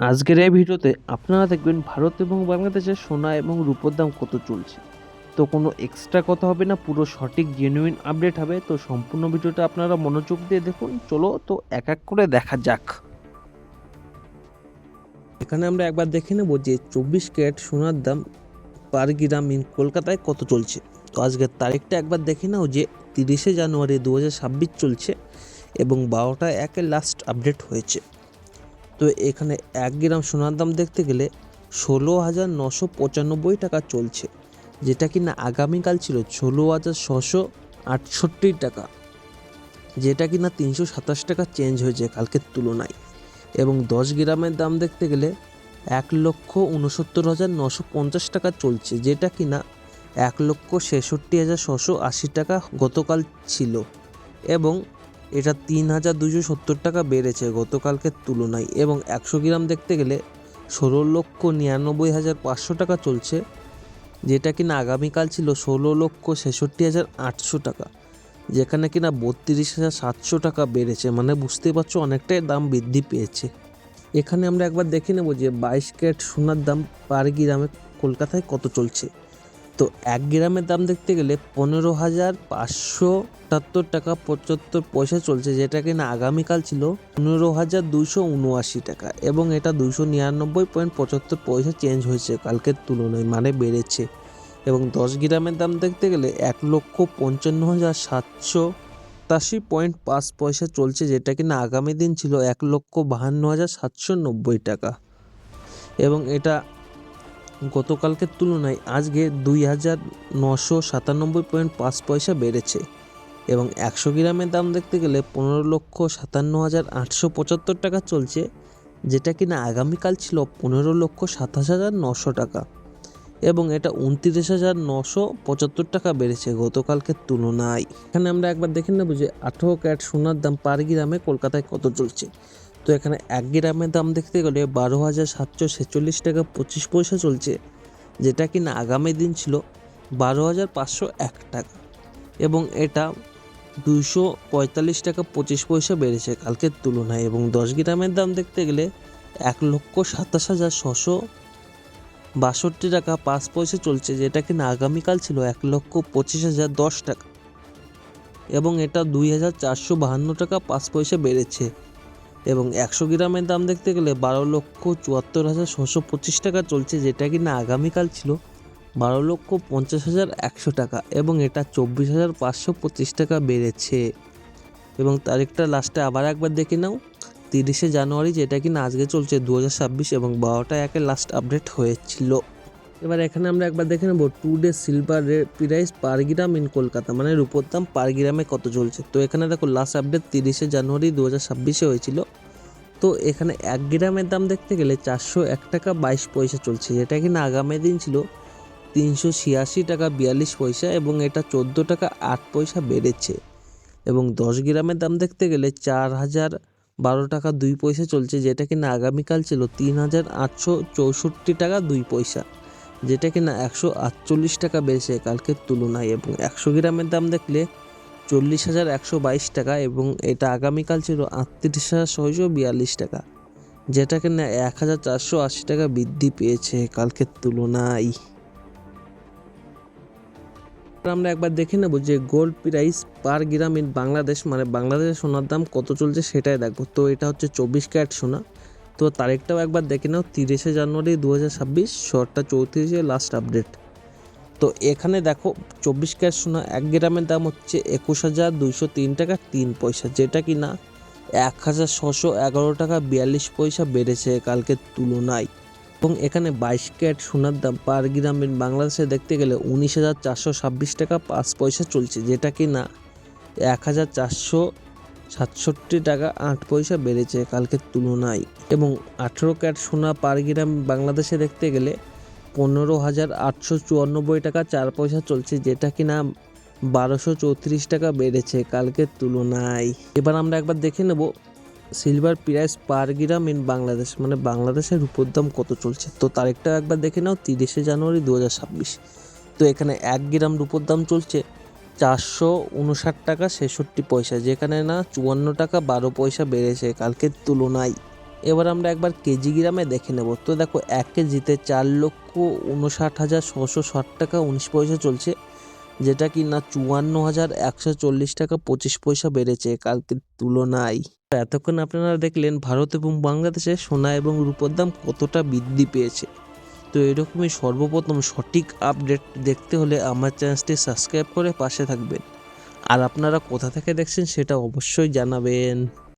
আজকের এই ভিডিওতে আপনারা দেখবেন ভারত এবং বাংলাদেশে সোনা এবং রূপোর দাম কত চলছে। তো কোনো এক্সট্রা কথা হবে না, পুরো সঠিক জেনুইন আপডেট হবে। তো সম্পূর্ণ ভিডিওটা আপনারা মনোযোগ দিয়ে দেখুন। চলো তো এক এক করে দেখা যাক। এখানে আমরা একবার দেখে নেব যে চব্বিশ ক্যারেট সোনার দাম পার গ্রাম ইন কলকাতায় কত চলছে। তো আজকের তারিখটা একবার দেখে নাও যে তিরিশে জানুয়ারি দু হাজার ছাব্বিশ চলছে এবং বারোটা একে লাস্ট আপডেট হয়েছে। তো এখানে এক গ্রাম সোনার দাম দেখতে গেলে ষোলো হাজার নশো পঁচানব্বই টাকা চলছে, যেটা কিনা আগামীকাল ছিল ষোলো হাজার ছশো আটষট্টি টাকা, যেটা কিনা তিনশো সাতাশ টাকা চেঞ্জ হয়েছে কালকের তুলনায়। এবং দশ গ্রামের দাম দেখতে গেলে এক লক্ষ উনসত্তর হাজার নশো পঞ্চাশ টাকা চলছে, যেটা কিনা এক লক্ষ ছেষট্টি হাজার ছশো আশি টাকা গতকাল ছিল। এবং এটা তিন হাজার দুশো সত্তর টাকা বেড়েছে গতকালকের তুলনায় এবং একশো গ্রাম দেখতে গেলে ষোলো লক্ষ নিরানব্বই হাজার পাঁচশো টাকা চলছে, যেটা কিনা আগামীকাল ছিল ষোলো লক্ষ ছেষট্টি হাজার আটশো টাকা, যেখানে কিনা বত্রিশ হাজার সাতশো টাকা বেড়েছে। মানে বুঝতেই পারছ অনেকটাই দাম বৃদ্ধি পেয়েছে। এখানে আমরা একবার দেখে নেব যে বাইশ ক্যারেট সোনার দাম পার গ্রামে কলকাতায় কত চলছে। তো এক গ্রামের দাম দেখতে গেলে পনেরো হাজার পাঁচশো আটাত্তর টাকা পঁচাত্তর পয়সা চলছে, যেটা কিনা আগামীকাল ছিল পনেরো হাজার দুইশো উনআশি টাকা এবং এটা দুইশো নিরানব্বই পয়েন্ট পঁচাত্তর পয়সা চেঞ্জ হয়েছে কালকের তুলনায় মানে বেড়েছে। এবং দশ গ্রামের দাম দেখতে গেলে এক লক্ষ পঞ্চান্ন হাজার সাতশো সাতাশি পয়েন্ট পাঁচ পয়সা চলছে, যেটা কিনা আগামী দিন ছিল এক লক্ষ বাহান্ন হাজার সাতশো নব্বই টাকা। এবং এটা গতকালকের তুলনায় আজকে দুই হাজার নশো সাতানব্বই পয়েন্ট পাঁচ পয়সা বেড়েছে এবং একশো গ্রামের দাম দেখতে গেলে পনেরো লক্ষ সাতান্ন হাজার আটশো পঁচাত্তর টাকা চলছে, যেটা কিনা আগামীকাল ছিল পনেরো লক্ষ সাতাশ হাজার নশো টাকা। এবং এটা উনত্রিশ হাজার নশো পঁচাত্তর টাকা বেড়েছে গতকালকের তুলনায়। এখানে আমরা একবার দেখে নেব যে আঠেরো ক্যারেট সোনার দাম পার গ্রামে কলকাতায় কত চলছে। তো এখানে এক গ্রামের দাম দেখতে গেলে বারো হাজার সাতশো ছেচল্লিশ টাকা পঁচিশ পয়সা চলছে, যেটা কিনা আগামী দিন ছিল বারো হাজার পাঁচশো এক টাকা। এবং এটা দুইশো পঁয়তাল্লিশ টাকা পঁচিশ পয়সা বেড়েছে কালকের তুলনায়। এবং দশ গ্রামের দাম দেখতে গেলে এক লক্ষ সাতাশ হাজার ছশো বাষট্টি টাকা পাঁচ পয়সা চলছে, যেটা কিনা আগামীকাল ছিল এক লক্ষ পঁচিশ হাজার দশ টাকা। এবং এটা দুই হাজার চারশো বাহান্ন টাকা পাঁচ পয়সা বেড়েছে। এবং একশো গ্রামের দাম দেখতে গেলে বারো লক্ষ চুয়াত্তর হাজার ছশো পঁচিশ টাকা চলছে, যেটা কিনা আগামীকাল ছিল বারো লক্ষ পঞ্চাশ হাজার একশো টাকা। এবং এটা চব্বিশ হাজার পাঁচশো পঁচিশ টাকা বেড়েছে। এবং তারিখটা লাস্টে আবার একবার দেখে নাও। তিরিশে জানুয়ারি, যেটা কিনা আজকে চলছে দু হাজার ছাব্বিশ এবং বারোটা একে লাস্ট আপডেট হয়েছিল। এবার এখানে আমরা একবার দেখে নেব today silver price per gram in Kolkata মানে রূপোর দাম পার গ্রামে কত চলছে। তো এখানে দেখো লাস্ট আপডেট তিরিশে জানুয়ারি দু হাজার ছাব্বিশে হয়েছিল। তো এখানে এক গ্রামের দাম দেখতে গেলে চারশো এক টাকা বাইশ পয়সা চলছে, যেটা কিনা আগামী দিন ছিল তিনশো ছিয়াশি টাকা বিয়াল্লিশ পয়সা এবং এটা চোদ্দ টাকা আট পয়সা বেড়েছে। এবং দশ গ্রামের দাম দেখতে গেলে চার হাজার বারো টাকা দুই পয়সা চলছে, যেটা কিনা আগামীকাল ছিল তিন হাজার আটশো চৌষট্টি টাকা দুই পয়সা, যেটা কিনা একশো আটচল্লিশ টাকা বেড়েছে কালকের তুলনায় এবং একশো গ্রামের দাম দেখলে চল্লিশ হাজার একশো বাইশ টাকা এবং এটা আগামীকাল ছিল আটত্রিশ হাজার ছয়শো বিয়াল্লিশ টাকা, যেটা কিনা এক হাজার চারশো আশি টাকা বৃদ্ধি পেয়েছে কালকের তুলনায়। আমরা একবার দেখে নেব যে gold price per gram in Bangladesh মানে বাংলাদেশের সোনার দাম কত চলছে সেটাই দেখব। তো এটা হচ্ছে চব্বিশ ক্যারেট সোনা। তো তারিখটাও একবার দেখে নাও, তিরিশে জানুয়ারি দু হাজার ছাব্বিশ শহরটা চৌত্রিশে লাস্ট আপডেট তো এখানে দেখো, চব্বিশ ক্যারেট সোনা এক গ্রামের দাম হচ্ছে একুশ হাজার দুইশো তিন টাকা তিন পয়সা, যেটা কি না এক হাজার ছশো এগারো টাকা বিয়াল্লিশ পয়সা বেড়েছে কালকের তুলনায়। এবং এখানে বাইশ ক্যারেট সোনার দাম পার গ্রামীণ বাংলাদেশে দেখতে গেলে উনিশ হাজার চারশো ছাব্বিশ টাকা পাঁচ পয়সা চলছে, যেটা কি না? এক হাজার চারশো সাতষট্টি টাকা আট পয়সা বেড়েছে কালকের তুলনায়। এবং আঠেরো ক্যাট সোনা পার গ্রাম বাংলাদেশে দেখতে গেলে পনেরো হাজার আটশো চুয়ান্নব্বই টাকা চার পয়সা চলছে, যেটা কিনা বারোশো চৌত্রিশ টাকা বেড়েছে কালকের তুলনায়। এবার আমরা একবার দেখে নেব silver price per gram in Bangladesh মানে বাংলাদেশের রূপোর দাম কত চলছে? তো তারিখটা একবার দেখে নাও, তিরিশে জানুয়ারি দু হাজার ছাব্বিশ। তো এখানে এক গ্রাম রূপোর দাম চলছে চারশো উনষাট টাকা ছেষট্টি পয়সা, যেখানে না চুয়ান্ন টাকা বারো পয়সা বেড়েছে কালকের তুলনায়। এবার আমরা একবার কেজি গ্রামে দেখে নেব। তো দেখো, এক কেজিতে চার লক্ষ উনষাট হাজার ছশো ষাট টাকা উনিশ পয়সা চলছে, যেটা কি না চুয়ান্ন হাজার একশো চল্লিশ টাকা পঁচিশ পয়সা বেড়েছে কালকের তুলনায়। এতক্ষণ আপনারা দেখলেন ভারত এবং বাংলাদেশে সোনা এবং রূপোর দাম কতটা বৃদ্ধি পেয়েছে। তো এরকমই সর্বপ্রথম সঠিক আপডেট দেখতে হলে আমার চ্যানেলটি সাবস্ক্রাইব করে পাশে থাকবেন। আর আপনারা কোথা থেকে দেখছেন সেটা অবশ্যই জানাবেন।